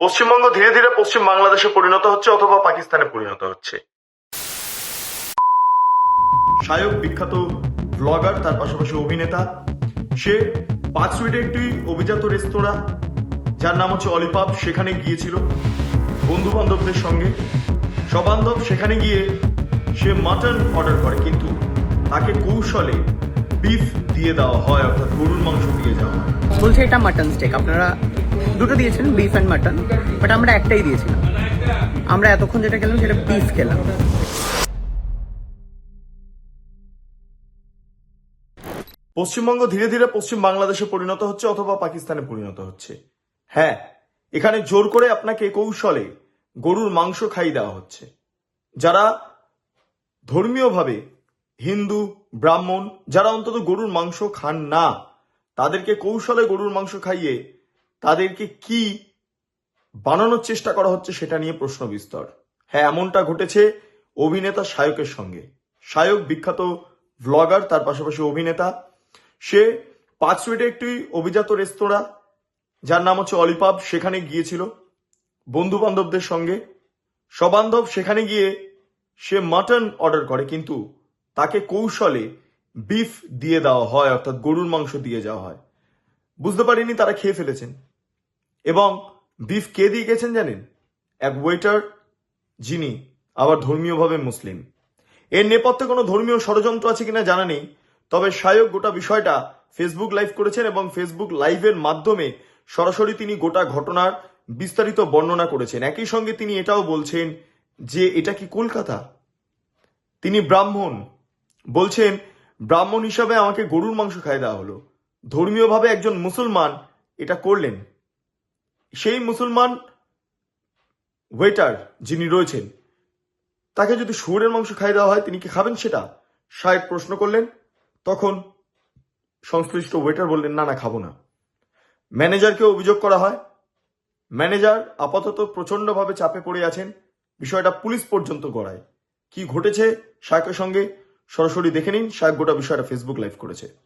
পশ্চিমবঙ্গ ধীরে ধীরে পশ্চিম বাংলাদেশে পরিণত হচ্ছে অথবা পাকিস্তানে পরিণত হচ্ছে। শায়ক বিখ্যাত ব্লগার তার পাশাপাশি অভিনেতা। সে পাঁচ সুইটে একটি অভিজাত রেস্তোরাঁ যার নাম হচ্ছে অলিপাপ সেখানে গিয়েছিল। বন্ধু বান্ধবদের সঙ্গে। সবান্ধব সেখানে গিয়ে সে মাটন অর্ডার করে কিন্তু তাকে কৌশলে বিফ দিয়ে দেওয়া হয় অর্থাৎ গরুর মাংস দিয়ে দেওয়া হয়। বলছে এটা মাটন স্টেক আপনারা দুটো দিয়েছিলেন বিফ অ্যান্ড মাটন বাট আমরা একটাই দিয়েছিলাম। আমরা এতক্ষণ যেটা খেলাম সেটা বিফ খেলাম। পশ্চিমবঙ্গ ধীরে ধীরে পশ্চিম বাংলাদেশে পরিণত হচ্ছে অথবা পাকিস্তানে পরিণত হচ্ছে। হ্যাঁ এখানে জোর করে আপনাকে কৌশলে গরুর মাংস খাই দেওয়া হচ্ছে। যারা ধর্মীয়ভাবে হিন্দু, ব্রাহ্মণ, যারা অন্তত গরুর মাংস খান না, তাদেরকে কৌশলে গরুর মাংস খাইয়ে তাদেরকে কি বানানোর চেষ্টা করা হচ্ছে সেটা নিয়ে প্রশ্ন বিস্তর। হ্যাঁ এমনটা ঘটেছে অভিনেতা শায়কের সঙ্গে। শায়ক বিখ্যাত ভ্লগার তার পাশাপাশি অভিনেতা। সে পাঁচ সুইটে একটি অভিজাত রেস্তোরাঁ, যার নাম হচ্ছে অলিপাব, সেখানে গিয়েছিল বন্ধু বান্ধবদের সঙ্গে। সবান্ধব সেখানে গিয়ে সে মাটন অর্ডার করে, কিন্তু তাকে কৌশলে বিফ দিয়ে দেওয়া হয়, অর্থাৎ গরুর মাংস দিয়ে যাওয়া হয়। বুঝতে পারিনি তারা খেয়ে ফেলেছেন। এবং বিফ কে দিয়ে গেছেন জানেন? এক ওয়েটার যিনি আবার ধর্মীয়ভাবে মুসলিম। এর নেপথ্যে কোনো ধর্মীয় ষড়যন্ত্র আছে কিনা জানা নেই, তবে শায়ক গোটা বিষয়টা ফেসবুক লাইভ করেছেন এবং ফেসবুক লাইভের মাধ্যমে সরাসরি তিনি গোটা ঘটনার বিস্তারিত বর্ণনা করেছেন। একই সঙ্গে তিনি এটাও বলছেন যে, এটা কি কলকাতা? তিনি ব্রাহ্মণ। বলছেন, ব্রাহ্মণ হিসাবে আমাকে গরুর মাংস খাই দেওয়া হলো। ধর্মীয়ভাবে একজন মুসলমান এটা করলেন। সেই মুসলমান ওয়েটার যিনি রয়েছেন, তাকে যদি শুয়োরের মাংস খাই দেওয়া হয়, তিনি কি খাবেন সেটা? সাহেব প্রশ্ন করলেন। তখন সংশ্লিষ্ট ওয়েটার বললেন, না না, খাব না। ম্যানেজারকে অভিযোগ করা হয়। ম্যানেজার আপাতত প্রচন্ডভাবে চাপে পড়ে আছেন। বিষয়টা পুলিশ পর্যন্ত গড়ায়। কি ঘটেছে, শায়কের সঙ্গে সরাসরি দেখে নিন। শায়ক গোটা বিষয়টা ফেসবুক লাইভ করেছে।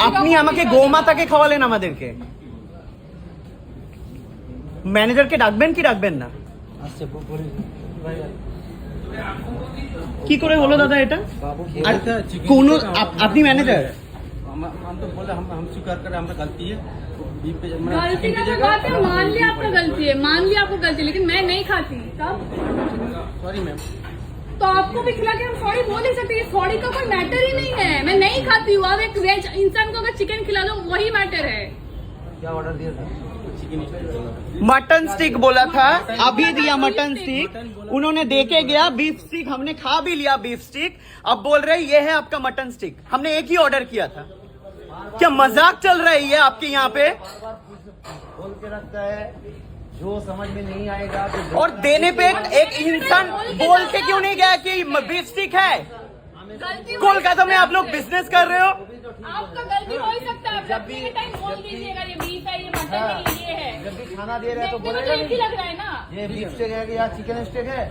আপনি রকম আমাকে বিষয়। গোমাতাকে খাওয়ালেন আমাদেরকে ম্যানেজারকে ডাকবেন কি ডাকবেন না কি করে হলো দাদা এটা আর কোন আপ- আপনি ম্যানেজার हम हम तो बोले हम हम स्वीकार करें हमारा गलती है बीफ पे मतलब गलती चिकन का की तो जगह बात है मान लिया आपका गलती है मान लिया आपको गलती है, लेकिन मैं नहीं खाती तब सॉरी मैम तो आपको भी खिला के हम सॉरी बोल ही सकते हैं सॉरी का कोई मैटर ही नहीं है। मैं नहीं खाती हूँ। अब एक वेज इंसान को अगर चिकन खिला दो वही मैटर है। क्या ऑर्डर दिया था? मटन स्टिक बोला था। अभी दिया मटन स्टिक उन्होंने दे के गया बीफ स्टिक हमने खा भी लिया बीफ स्टिक अब बोल रहे ये है आपका मटन स्टिक हमने एक ही ऑर्डर किया था। क्या मज़ाक चल रही है आपके यहाँ पे? बोल के रखता है। जो समझ में नहीं आएगा तो और देने पे एक, इंसान बोल के क्यों नहीं गया कि बीफ स्टिक है? कोलकाता में आप लोग बिज़नेस कर रहे हो? आपका गलती हो ही सकता है। जब भी टाइम बोल दीजिएगा ये बीफ है ये मटन है। ये ये है। जब भी खाना दे रहे हैं तो तो बोलेगा नहीं लग रहा है ना। ये बीफ स्टेक है या चिकन स्टेक है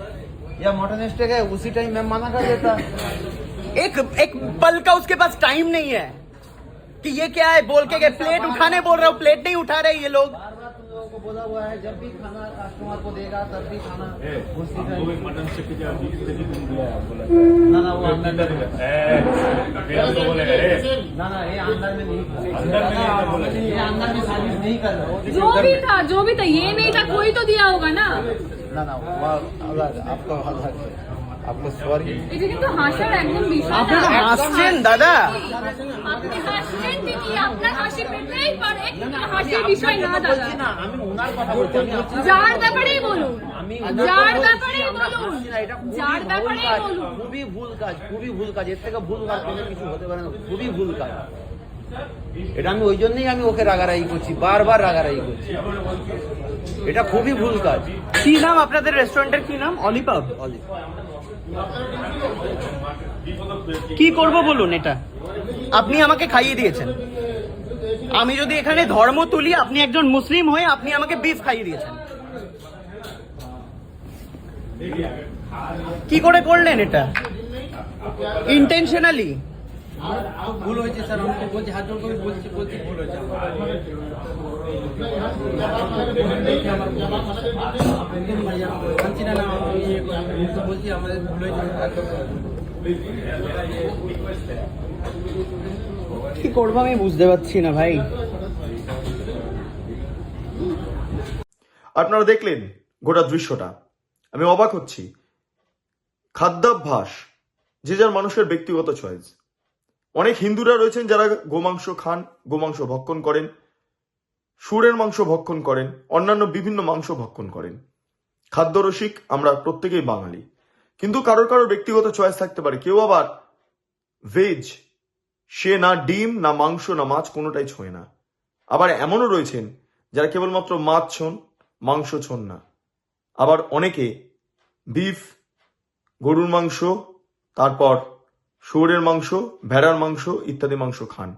या मटन स्टेक है उसी टाइम मैं मना कर देता। एक एक पल का उसके पास टाइम नहीं है। कि ये क्या है? बोल के गए प्लेट उठाने बोल रहे हो प्लेट नहीं उठा रहे ये लोगों। को बोला हुआ है जब भी खाना कस्टमर को देगा तब भी खाना उसी टाइम ना ना वो अंदर में ना ना ये अंदर में नहीं ये अंदर में सर्विस नहीं कर रहा जो भी था जो भी था ये नहीं था कोई तो दिया होगा ना ना ना वो अलग आपका अलग है आपको सॉरी এটা কিন্তু হাসার একদম বিষয় না আপনারা হাসছেন দাদা আপনি হাসছেন ঠিকই আপনার হাসি পেতেই পারে হাসির বিষয় না দাদা আমি ওনার কথা বলছি আমি বলছি না, যার ব্যাপারেই বলুন। যার ব্যাপারেই বলুন বলছি না, এটা খুবই যার ভুল ব্যাপারেই কাজ, বলুন। খুবই ভুল কাজ খুবই ভুল কাজ এর থেকে ভুল কাজ কোনো কিছু হতে পারে না খুবই ভুল কাজ। এটা আমি ওই জন্যই আমি ওকে রাগারাগি করছি বারবার রাগারাগি করছি। এটা খুবই ভুল কাজ। কি নাম আপনাদের রেস্টুরেন্টের কি নাম? অলিপাব অলি কি করব বলুন এটা? আপনি আমাকে খাইয়ে দিয়েছেন। আমি যদি এখানে ধর্ম তুলি, আপনি একজন মুসলিম হয়ে আপনি আমাকে বিফ খাইয়ে দিয়েছেন। কি করে করলেন এটা? ইন্টেনশনালি ভুল হয়েছে স্যার, আমাকে বলছি, হাত জোর করে বলছি বলছি ভুল হয়েছে বলছি না না আমাদের ভুল হয়েছে। কি করব আমি বুঝতে পারছি না ভাই। আপনারা দেখলেন গোটা দৃশ্যটা। আমি অবাক হচ্ছি। খাদ্যাভ্যাস, যে যার মানুষের ব্যক্তিগত চয়েস অনেক হিন্দুরা রয়েছেন যারা গোমাংস খান, গোমাংস ভক্ষণ করেন, সুরের মাংস ভক্ষণ করেন, অন্যান্য বিভিন্ন মাংস ভক্ষণ করেন। খাদ্যরসিক আমরা প্রত্যেকেই বাঙালি। কিন্তু কারোর কারোর ব্যক্তিগত চয়েস থাকতে পারে। কেউ আবার ভেজ সে না ডিম, না মাংস, না মাছ, কোনোটাই ছোঁয় না। আবার এমনও রয়েছেন যারা কেবলমাত্র মাছ ছোন, মাংস ছোন না। আবার অনেকে বিফ গরুর মাংস, তারপর শুয়োরের মাংস, ভেড়ার মাংস ইত্যাদি মাংস খান।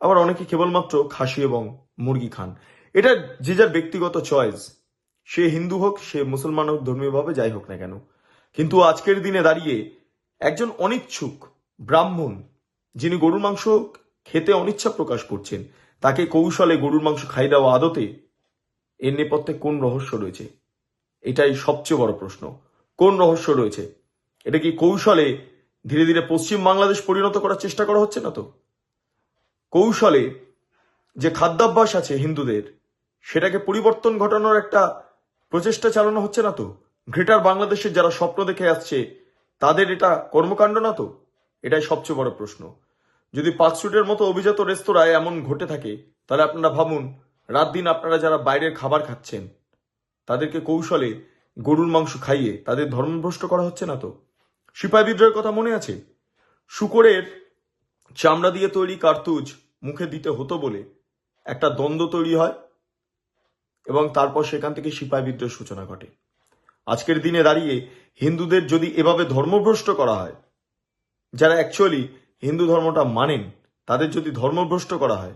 আবার অনেকে কেবলমাত্র খাসি এবং মুরগি খান। এটা যে যার ব্যক্তিগত চয়েস সে হিন্দু হোক, সে মুসলমান হোক, ধর্মীয়ভাবে যাই হোক না কেন। কিন্তু আজকের দিনে দাঁড়িয়ে একজন অনিচ্ছুক ব্রাহ্মণ, যিনি গরুর মাংস খেতে অনিচ্ছা প্রকাশ করছেন, তাকে কৌশলে গরুর মাংস খাই দেওয়া আদতে এর নেপথ্যে কোন রহস্য রয়েছে? এটাই সবচেয়ে বড় প্রশ্ন। কোন রহস্য রয়েছে? এটা কি কৌশলে ধীরে ধীরে পশ্চিম বাংলাদেশ পরিণত করার চেষ্টা করা হচ্ছে না তো? কৌশলে যে খাদ্যাভ্যাস আছে হিন্দুদের, সেটাকে পরিবর্তন ঘটানোর একটা প্রচেষ্টা চালানো হচ্ছে না তো? গ্রেটার বাংলাদেশের যারা স্বপ্ন দেখে আসছে, তাদের এটা কর্মকাণ্ড না তো? এটাই সবচেয়ে বড় প্রশ্ন। যদি পাঁচশুটের মতো অভিজাত রেস্তোরাঁয় এমন ঘটে থাকে, তাহলে আপনারা ভাবুন, রাত দিন আপনারা যারা বাইরের খাবার খাচ্ছেন, তাদেরকে কৌশলে গরুর মাংস খাইয়ে তাদের ধর্মভ্রষ্ট করা হচ্ছে না তো? সিপাহী বিদ্রোহের কথা মনে আছে? শুকরের চামড়া দিয়ে তৈরি কার্তুজ মুখে দিতে হতো বলে একটা দ্বন্দ্ব তৈরি হয়, এবং তারপর সেখান থেকে সিপাহী বিদ্রোহের সূচনা ঘটে। আজকের দিনে দাঁড়িয়ে হিন্দুদের যদি এভাবে ধর্মভ্রষ্ট করা হয়, যারা অ্যাকচুয়ালি হিন্দু ধর্মটা মানেন, তাদের যদি ধর্মভ্রষ্ট করা হয়,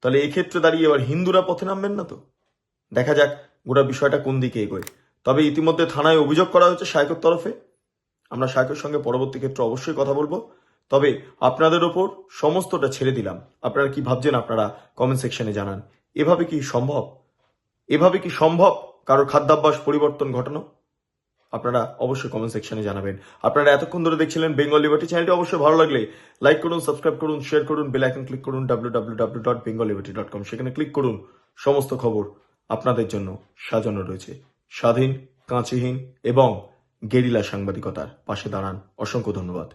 তাহলে এক্ষেত্রে দাঁড়িয়ে এবার হিন্দুরা পথে নামবেন না তো? দেখা যাক গোটা বিষয়টা কোন দিকে এগোয়। তবে ইতিমধ্যে থানায় অভিযোগ করা হয়েছে শায়কের তরফে। আমরা শায়কের সঙ্গে পরবর্তী ক্ষেত্রে অবশ্যই কথা বলব। তবে আপনাদের ওপর সমস্তটা ছেড়ে দিলাম। আপনারা কি ভাবছেন আপনারা কমেন্ট সেকশনে জানান। এভাবে কি সম্ভব? এভাবে কি সম্ভব কারোর খাদ্যাভ্যাস পরিবর্তন ঘটানো? আপনারা অবশ্যই কমেন্ট সেকশনে জানাবেন। আপনারা এতক্ষণ ধরে দেখছিলেন বেঙ্গল লিবার্টি চ্যানেলটি অবশ্যই ভালো লাগলে লাইক করুন সাবস্ক্রাইব করুন শেয়ার করুন বেল আইকন ক্লিক করুন W dot Bengal dot com সেখানে ক্লিক করুন, সমস্ত খবর আপনাদের জন্য সাজানো রয়েছে। স্বাধীন, কাঁচিহীন এবং গেরিলা সাংবাদিকতার পাশে দাঁড়ান। অসংখ্য ধন্যবাদ।